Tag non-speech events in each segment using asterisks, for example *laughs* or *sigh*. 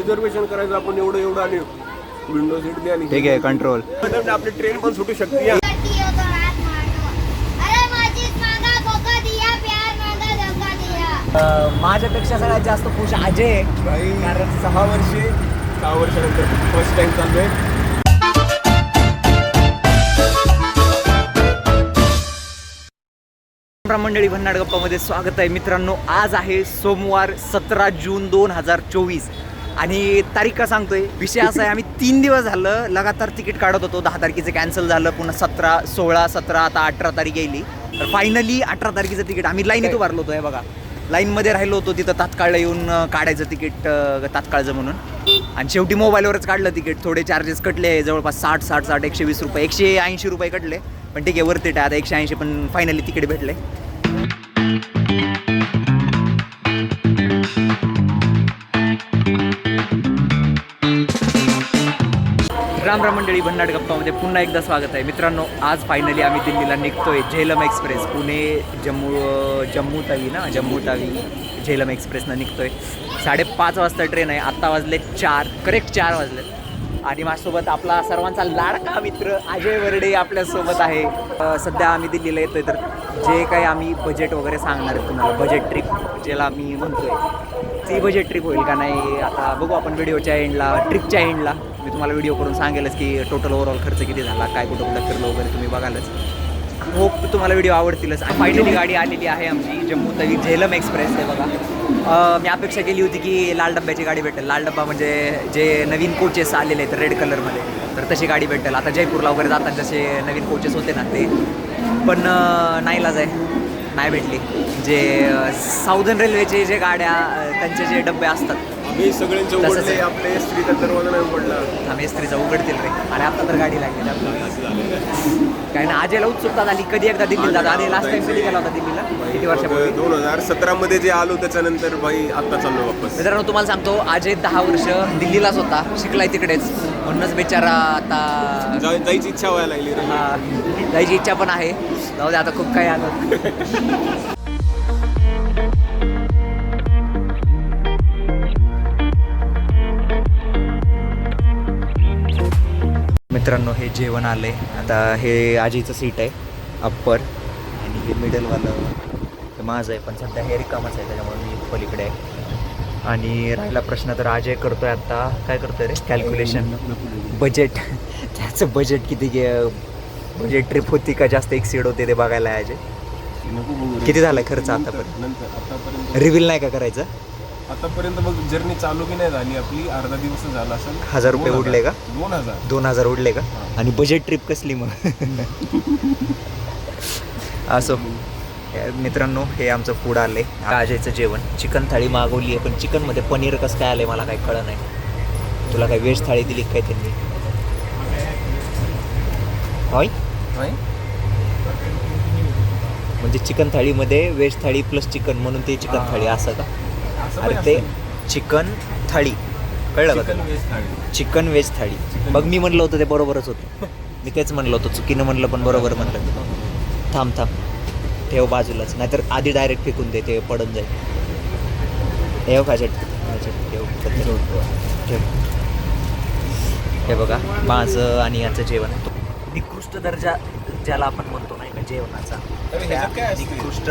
Reservation करायचं आपण एवढं एवढं आणि विंडो सीट द्या आणि ठीक आहे कंट्रोल आपली ट्रेन पण सुटू शकते या. करती हो तो रात मानो अरे माझीच मागा धोका दिया प्यार मागा धोका दिया. माझ्यापेक्षा सगळ्यात जास्त खुश अजय आहे. भाई कारण सहा वर्षे सहा वर्षानंतर फर्स्ट टाइम चाललोय मंडळी भन्नाड गप्पामध्ये स्वागत आहे. मित्रांनो आज आहे सोमवार सतरा जून दोन हजार चोवीस. आणि तारीख का सांगतोय? विषय असा आहे आम्ही तीन दिवस झालं लगातार तिकीट काढत होतो. दहा तारखेचं कॅन्सल झालं पुन्हा सतरा सोळा सतरा आता अठरा तारीख येईल तर फायनली अठरा तारखेचं तिकीट आम्ही लाईन उभारलो होतो हे बघा. लाईनमध्ये राहिलो होतो तिथं तात्काळ येऊन काढायचं तिकीट तात्काळचं म्हणून. आणि शेवटी मोबाईलवरच काढलं तिकीट. थोडे चार्जेस कटले जवळपास साठ साठ साठ एकशे वीस रुपये एकशे ऐंशी रुपये कटले. पण ठीक आहे वरती आता एकशे ऐंशी पण फायनली तिकीट भेटले. राम राम मंडळी भन्नाट गप्पामध्ये पुन्हा एकदा स्वागत आहे. मित्रांनो आज फायनली आम्ही दिल्लीला निघतोय झेलम एक्सप्रेस. पुणे जम्मू जम्मू तावी ना जम्मू तावी झेलम एक्सप्रेसनं निघतोय. साडेपाच वाजता ट्रेन आहे आत्ता वाजले चार करेक्ट चार वाजले. आणि माझ्यासोबत आपला सर्वांचा लाडका मित्र अजय वर्डे आपल्यासोबत आहे. सध्या आम्ही दिल्लीला येतोय तर जे काही आम्ही बजेट वगैरे सांगणार आहे तुम्हाला बजेट ट्रिप ज्याला आम्ही म्हणतोय ती बजेट ट्रिप होईल का नाही आता बघू आपण व्हिडिओच्या एंडला ट्रिपच्या एंडला मी तुम्हाला व्हिडिओ करून सांगेलच की टोटल ओव्हरऑल खर्च किती झाला काय कुठं कुठं फिरलं वगैरे तुम्ही बघालच. होप तुम्हाला व्हिडिओ आवडतीलच. आणि फायनली गाडी आलेली आहे आमची जम्मू तवी झेलम एक्सप्रेस आहे बघा. मी अपेक्षा केली होती की लाल डब्याची गाडी भेटेल. लाल डब्बा म्हणजे जे नवीन कोचेस आलेले आहेत रेड कलरमध्ये तर तशी गाडी भेटेल. आता जयपूरला वगैरे जातात जसे नवीन कोचेस होते ना ते. पण नाही लाज आहे. नाही भेटली. जे साऊदर्न रेल्वेचे जे गाड्या त्यांचे जे डबे असतात आम्ही सगळ्यांचे उघडले. आपले स्त्रीचा दरवाजा नाही उघडला आम्ही स्त्रीचा उघडतील रे. आणि आता तर गाडी लागली काय ना आजेला उत्सुकता झाली. कधी एकदा दिल्लीला जातो? आधी लास्ट टाइम कधी गेला होता दिल्लीला? किती वर्षापूर्वी? दोन हजार सतरा मध्ये जे आलो त्याच्यानंतर भाई आता चाललो वापस. मित्रांनो तुम्हाला सांगतो अजय दहा वर्ष दिल्लीलाच होता. शिकलाय तिकडेच. म्हणूनच बिचारा आता जायची इच्छा व्हायला लागली जायची इच्छा पण आहे. जाऊ दे आता खूप काही आलं. *laughs* मित्रांनो हे जेवण आलंय. आता हे आजीचं सीट आहे अप्पर आणि हे मिडलवालं हे माझं आहे पण सध्या हे रिकामच आहे त्याच्यामुळे मी पलीकडे आहे. आणि राहिला प्रश्न तर अजय करतोय आता. काय करतोय रे? कॅल्क्युलेशन बजेट त्याचं बजेट किती गे बजेट ट्रिप होती का? जास्त एक्सिड होते ते बघायला आहे अजय. किती झालाय खर्च आतापर्यंत? रिव्हील नाही का करायचं? आतापर्यंत बघ जर्नी चालू की नाही झाली आपली? अर्धा दिवस झाला असेल. हजार रुपये दोन उडले का? दोन हजार. दोन हजार उडले का? आणि बजेट ट्रिप कसली मग? *laughs* असो. मित्रांनो हे आमचं फूड आले अजयचं जेवण. चिकन थाळी मागवली आहे पण चिकनमध्ये पनीर कसं काय आलंय मला काही कळलं नाही. तुला काय व्हेज थाळी दिली काय त्यांनी? होय? म्हणजे चिकन थाळीमध्ये व्हेज थाळी प्लस चिकन म्हणून ते चिकन थाळी असं का? अरे ते. चिकन थाळी. कळलं का चिकन? व्हेज थाळी. मग मी म्हणलं होतं ते बरोबरच होतं. मी तेच म्हणलं होतं चुकीनं म्हणलं पण बरोबर म्हणलं. थांब थांब. ठेव बाजूलाच. नाहीतर आधी डायरेक्ट फेकून दे ते पडून जाईल. ठेव. खाजट ठेव. ठेव. हे बघा माझं आणि याचं जेवण. निकृष्ट दर्जा ज्याला आपण म्हणतो नाही का जेवणाचा? निकृष्ट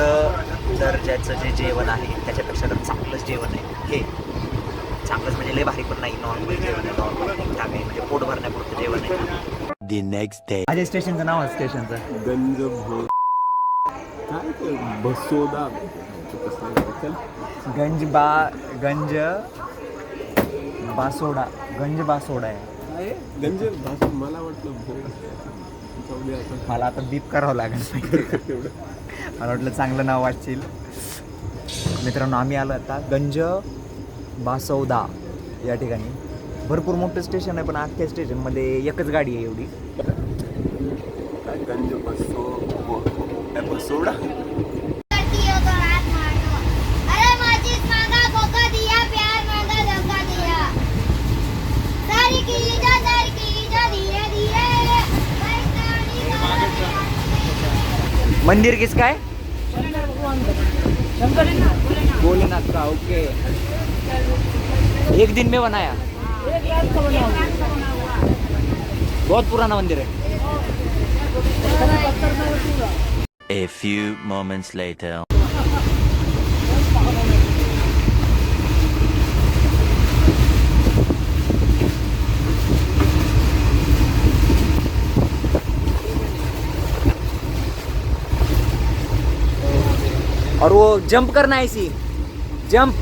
दर्जाचं जे जेवण आहे त्याच्यापेक्षा तर चांगलंच जेवण आहे हे चांगलंच म्हणजे लय भारी पण नाही नॉर्मल जेवण आहे नॉर्मल म्हणजे पोट भरण्यापुरतं जेवण आहे the next day. माझ्या स्टेशनचं नाव आहे स्टेशनचं गंज काय ते बसोदा गंज बा गंज बासोडा गंज बासोडा आहे गंज मला वाटलं. मला आता बीप करावं लागेल तेवढं. मला वाटलं चांगलं नाव वाचशील मित्रांनो आम्ही आलो आता गंज बासौदा या ठिकाणी. भरपूर मोठं स्टेशन आहे पण अख्ख्या स्टेशनमध्ये एकच गाडी आहे एवढी. गंज बसो हो मंदिर किस काय भोलेनाथ का? ओके. एक दिन में बनाया? बहुत पुराना मंदिर है। A few moments later. और वो जंप करना है इसी। जंप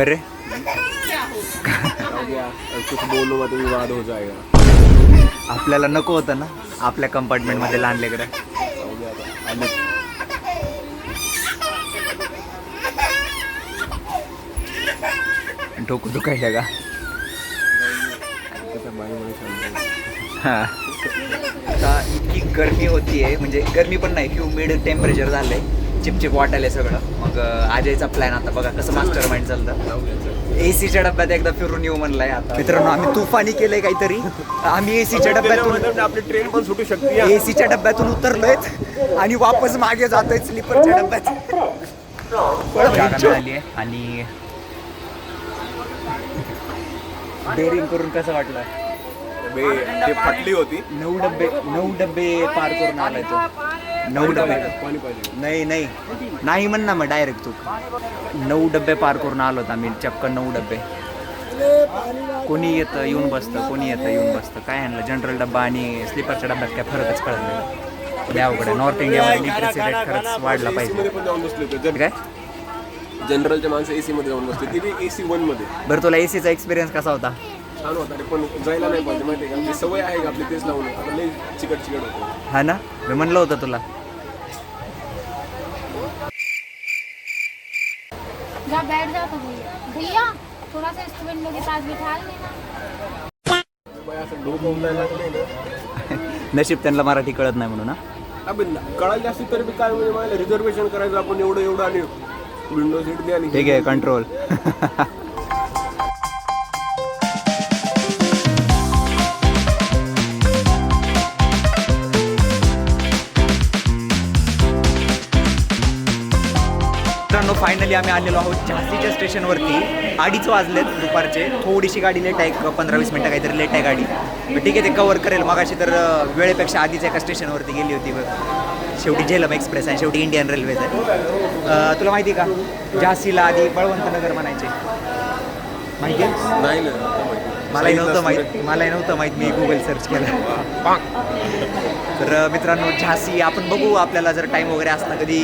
अरे। कुछ बोलो तो विवाद हो जाएगा आपल्याला नको होतं ना? आपल्या कंपार्टमेंटमध्ये लहान लेकरं. डोकं दुखायला का? आता इतकी गरमी होतीये म्हणजे गरमी पण नाही ह्युमिड टेम्परेचर झालंय चिपचिप वाटायलंय सगळं. मग अजयचा प्लॅन आता बघा कसं मास्टर माइंड चालतं. एसीच्या डब्यात एकदा फिरून येऊ म्हणलाय आता. मित्रांनो आम्ही तुफानी केलंय काहीतरी. आम्ही एसीच्या डब्यातून आपली ट्रेन पण सुटू शकते या. एसीच्या डब्यातून उतरलोय आणि वापस मागे जातोय स्लीपरच्या डब्यात. आली आणि डेअरिंग करून कसं वाटलं? बे, ते फाटली होती. नऊ डब्बे नऊ डब्बे पार करून आलाय तो नऊ पाणी पाहिजे नाही नाही. नाही म्हण ना मग डायरेक्ट तू. नऊ डब्बे पार करून आलोत आम्ही चक्क नऊ डब्बे. कोणी येतं येऊन बसतं कोणी येतं येऊन बसतं. काय आणलं? जनरल डब्बा आणि स्लीपरच्या डब्यात काय फरकच कळत नाही. द्यावकडे नॉर्थ इंडियामध्ये लिटरसी रेट खरंच वाढला पाहिजे. होते. काय जनरलच्या माणसं एसी मध्ये जाऊन बसते ती एसी वनमध्ये. बरं तुला एसीचा एक्सपिरियन्स कसा होता? छान होता रे पण जायला नाही पाहिजे माहिती का? ती सवय आहे का आपली तेच लावून? आता लई चिकट चिकट होतं. हा ना? मी म्हणलं होतं तुला. जा बैठ जाओ तो भैया. भैया थोड़ा सा इंस्ट्रूमेंट के पास बिठा लेना बाई असं डोकं उमलायला लागले ना. नशीब त्यांना मराठी कळत नाही म्हणून ना अबे ना- कळाली असती तरी बी काय म्हणजे मला रिझर्वेशन करायचं आपण एवढं एवढं आणि विंडो सीट द्या आणि ठीक आहे कंट्रोल मित्रांनो फायनली आम्ही आलेलो आहोत झाशीच्या स्टेशनवरती अडीच वाजलेत दुपारचे. थोडीशी गाडी लेट आहे एक पंधरा वीस मिनटं काहीतरी लेट आहे गाडी. ठीक आहे ते कवर करेल. मगाशी तर वेळेपेक्षा आधीच एका स्टेशनवरती गेली होती बघ. शेवटी झेलम एक्सप्रेस आहे शेवटी इंडियन रेल्वेज आहे तुला माहिती आहे का? झाशीला आधी बळवंत नगर म्हणायचे. माहिती आहे? नाही ना. मलाही नव्हतं माहीत. मलाही नव्हतं माहीत. मी गुगल सर्च केलं. तर मित्रांनो झाशी आपण बघू आपल्याला जर टाईम वगैरे असला कधी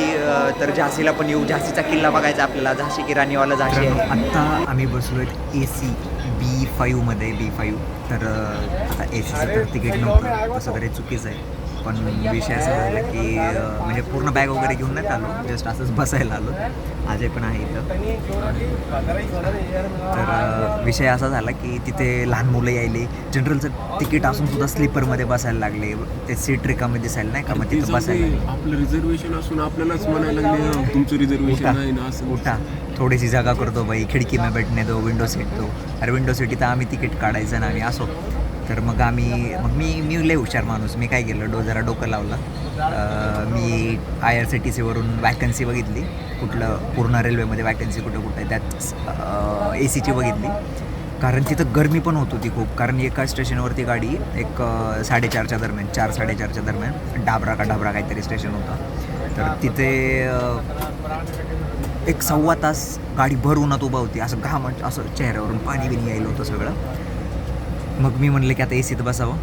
तर झाशीला पण येऊ. झाशीचा किल्ला बघायचा आपल्याला. झाशी की राणीवाला झाशी आहे. आत्ता आम्ही बसलो ए सी बी फाईव्हमध्ये बी फाईव्ह तर आता ए सीचं तर तिकीट नव्हतं. तसं तरी चुकीचं आहे. पण विषय असा झाला की म्हणजे पूर्ण बॅग वगैरे घेऊन नाही आलो जस्ट असंच बसायला आलो. अजय पण आहे इथं. तर विषय असा झाला की तिथे लहान मुलं यायले. जनरलचं तिकीट असून सुद्धा स्लीपरमध्ये बसायला लागले. ते सीट रिकामे दिसायला नाही का? मग तिथं बसायला. आपलं रिझर्वेशन असून आपल्यालाच म्हणायला लागले "हं, तुमचं रिझर्वेशन नाही ना असं. उठा. थोडीशी जागा करतो बाई. खिडकी में बैठने दो विंडो सीट दो. अरे विंडो सीट इथं आम्ही तिकीट काढायचं ना आम्ही असो. तर मग आम्ही मग मी मी लय हुशार माणूस. मी काय केलं डो जरा डोकं लावलं. मी आय आर सी टी सीवरून वॅकन्सी बघितली. कुठलं पूर्ण रेल्वेमध्ये वॅकन्सी कुठं कुठं आहे त्यात ए सीची बघितली. कारण तिथं गरमी पण होत होती खूप. कारण एका स्टेशनवरती गाडी एक साडेचारच्या दरम्यान चार साडेचारच्या दरम्यान डाबरा का डाबरा काहीतरी स्टेशन होतं. तर तिथे एक सव्वा तास गाडी भर उन्हात उभा होती. असं घाम असं चेहऱ्यावरून पाणी बिणी यायलं होतं सगळं. मग मी म्हणलं की आता ए सीत बसावं.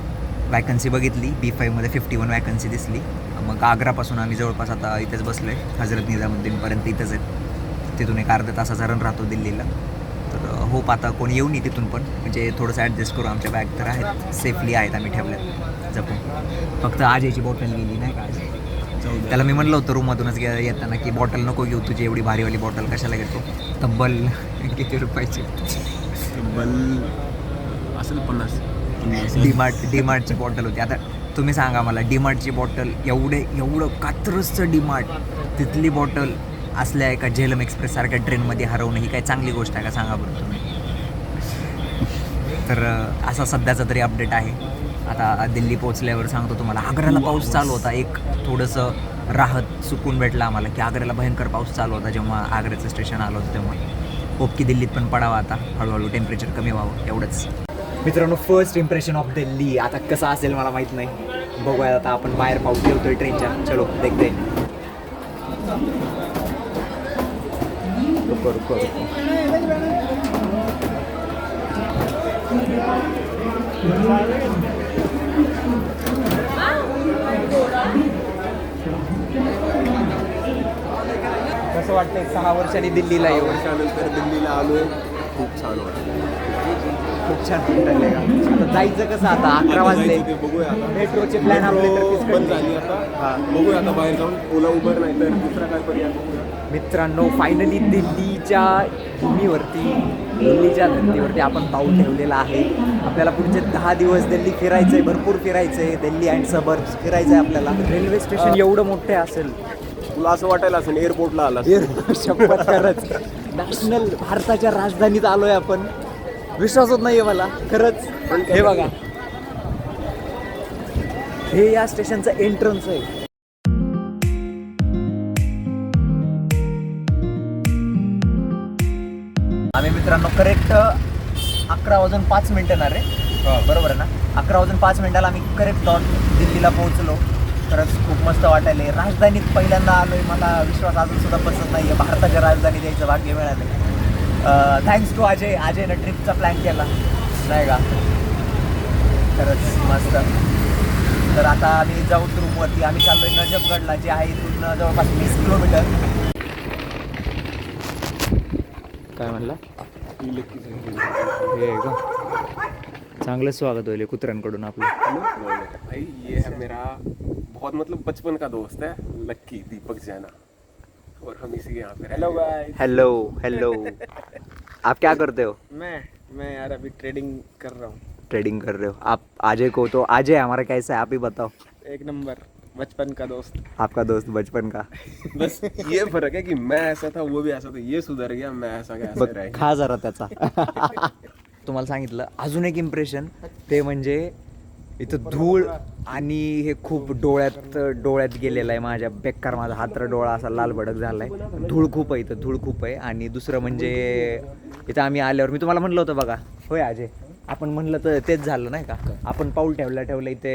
वॅकन्सी बघितली. बी फाईव्हमध्ये फिफ्टी वन वॅकन्सी दिसली. मग आग्रापासून आम्ही जवळपास आता इथेच बसलो आहे हजरत निजामुद्दीनपर्यंत इथंच आहेत. तिथून एक अर्ध्या तासाचा रन राहतो दिल्लीला. तर होप आता कोणी येऊ नये तिथून पण. म्हणजे थोडंसं ॲडजस्ट करू. आमच्या बॅग तर आहेत. सेफली आहेत आम्ही ठेवल्यात. जपून. फक्त आजची बॉटल गेली नाही का आज? त्याला मी म्हणलं होतं रूममधूनच येताना की बॉटल नको घेऊ. तुझी एवढी भारीवाली बॉटल कशाला घेतो? तब्बल *laughs* किती रुपयाची? बल असेल पन्नास. पन्नास डीमार्ट डीमार्टची बॉटल होती. आता तुम्ही सांगा मला डीमार्टची बॉटल एवढे एवढं कात्रसचं डीमार्ट तिथली बॉटल असल्या एका झेलम एक्सप्रेस सारख्या ट्रेनमध्ये हरवणं ही काय चांगली गोष्ट आहे का? सांगा बरं तुम्ही. तर असा सध्याचा तरी अपडेट आहे. आता दिल्ली पोचल्यावर सांगतो तुम्हाला आग्र्याला पाऊस चालू होता. एक थोडंसं राहत सुकून भेटला आम्हाला की आग्र्याला भयंकर पाऊस चालू होता जेव्हा आग्र्याचं स्टेशन आलं होतं तेव्हा. होप की दिल्लीत पण पडावा आता. हळूहळू टेम्परेचर कमी व्हावं एवढंच. मित्रांनो फर्स्ट इम्प्रेशन ऑफ दिल्ली आता कसं असेल मला माहीत नाही. बघूया आता आपण बाहेर पाऊस ठेवतोय ट्रेनच्या चलो देखते. रुको रुको कसं वाटतंय? सहा वर्षांनी दिल्लीला येऊ वर्षानंतर दिल्लीला आलोय. खूप छान वाटतं खूप छान का आता जायचं कसं आता? अकरा वाजले. बघूया आता. मेट्रोचे प्लॅन आपले तर बंद झाले. आता. बघूया आता बाहेर जाऊन. ओला उबर नाही तर दुसरा काय पर्याय बघूया. मित्रांनो फायनली दिल्लीच्या भूमीवरती दिल्लीच्या धर्तीवरती आपण पाऊल ठेवलेला आहे. आपल्याला पुढचे दहा दिवस दिल्ली फिरायचं आहे भरपूर फिरायचं आहे दिल्ली अँड सबर्ब फिरायचं आहे आपल्याला रेल्वे स्टेशन एवढं मोठे असेल. तुला असं वाटायला असेल एअरपोर्टला आला शपथ खरंच. नॅशनल भारताच्या राजधानीत आलोय आपण. विश्वास होत नाहीये मला खरंच. हे बघा. हे या स्टेशनचं एंट्रन्स आहे. आम्ही मित्रांनो करेक्ट अकरा वाजून पाच मिनिटं ना रे. बरोबर आहे ना? अकरा वाजून पाच मिनिटाला आम्ही करेक्ट डॉट दिल्लीला पोहोचलो. खरंच खूप मस्त वाटायले राजधानीत पहिल्यांदा आलोय. मला विश्वास अजून सुद्धा बसत नाही आहे भारताच्या राजधानीत यायचं भाग्य मिळालं थँक्स टू अजय. अजयनं ट्रिपचा प्लॅन केला. नाही का? खरंच मस्त. तर आता आम्ही जाऊ रूमवरती आम्ही चाललोय नजफगडला जे आहे इथून जवळपास वीस किलोमीटर. काय म्हणला? हे का चांगलं स्वागत होईल कुत्र्यांकडून आपलं. भाई ये है मेरा बहुत मतलब बचपन का दोस्त है लक्की दीपक जैना. और हम इसी यहाँ पे हेलो भाई हेलो हेलो आप क्या करते हो? मैं मैं यार अभी ट्रेडिंग कर रहा हूँ। ट्रेडिंग कर रहे हो। आप अजय को तो अजय हमारा कैसा है? आप ही बताओ। एक नंबर बचपन का दोस्त। आपका दोस्त बचपन का। *laughs* बस ये फर्क है कि मैं ऐसा था वो भी ऐसा था ये सुधर गया मैं ऐसा रह खा जरा त्याचा। *laughs* तुम्हाला सांगितलं अजून एक इम्प्रेशन ते म्हणजे इथं धूळ आणि हे खूप डोळ्यात डोळ्यात गेलेलं आहे माझ्या बेकार माझा हात डोळा असा लाल भडक झालाय. धूळ खूप आहे इथं धूळ खूप आहे. आणि दुसरं म्हणजे इथं आम्ही आल्यावर मी तुम्हाला म्हणलं होतं बघा. होय अजय आपण म्हणलं तर तेच झालं नाही का? आपण पाऊल ठेवलं ठेवलं इथे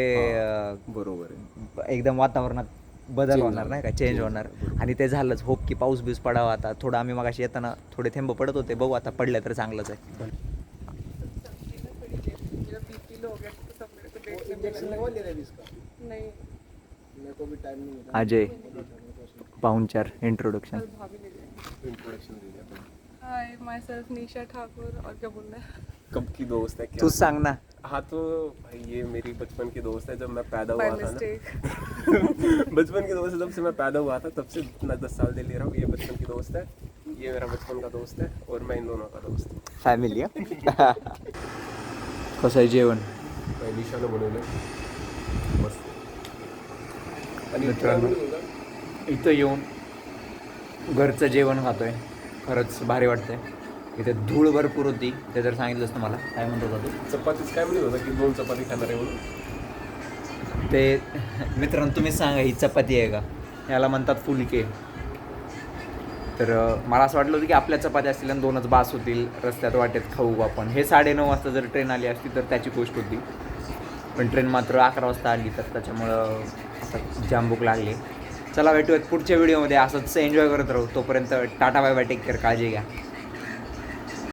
बरोबर एकदम वातावरणात बदल होणार नाही का? चेंज होणार. आणि ते झालंच. होप की पाऊस बिऊस पडावा आता. थोडं आम्ही मगाशी येताना थोडे थेंब पडत होते. बघू आता पडले तर चांगलंच आहे. अजय पाहुणचार introduction hi myself Nisha Thakur और क्या बोलना है? कब की दोस्त है क्या? तू सांग ना। हाँ तो भाई ये मेरी बचपन की दोस्त है जब मैं पैदा हुआ था ना। *laughs* बचपन की दोस्त है जब से मैं पैदा हुआ था तब से मैं दस साल दे ले रहा हूँ ये बचपन की दोस्त है ये मेरा बचपन का दोस्त है और मैं इन दोनों का दोस्त हूँ। फॅमिली *laughs* कसं आहे जेवण? बनवलं मस्त. आणि मित्रांनो. इथं येऊन घरचं जेवण खातोय. खरंच भारी वाटतंय. इथे धूळ भरपूर होती. ते जर सांगितलंच तुम्हाला काय म्हणत होता तू? चपातीच काय म्हणत होता की दोन चपाती खाणार आहे म्हणून? ते मित्रांनो तुम्ही सांगा ही चपाती आहे का? याला म्हणतात फुलके. तर मला असं वाटलं होतं की आपल्या चपात्या असतील आणि दोनच बास होतील रस्त्यात वाटेत खाऊ आपण. हे साडेनऊ वाजता जर ट्रेन आली असती तर त्याची गोष्ट होती. पण ट्रेन मात्र अकरा वाजता आली तर त्याच्यामुळं आता जांबूक लागली. चला भेटूयात पुढच्या व्हिडिओमध्ये असंच एन्जॉय करत राहू. तोपर्यंत tata bye bye take care काळजी घ्या.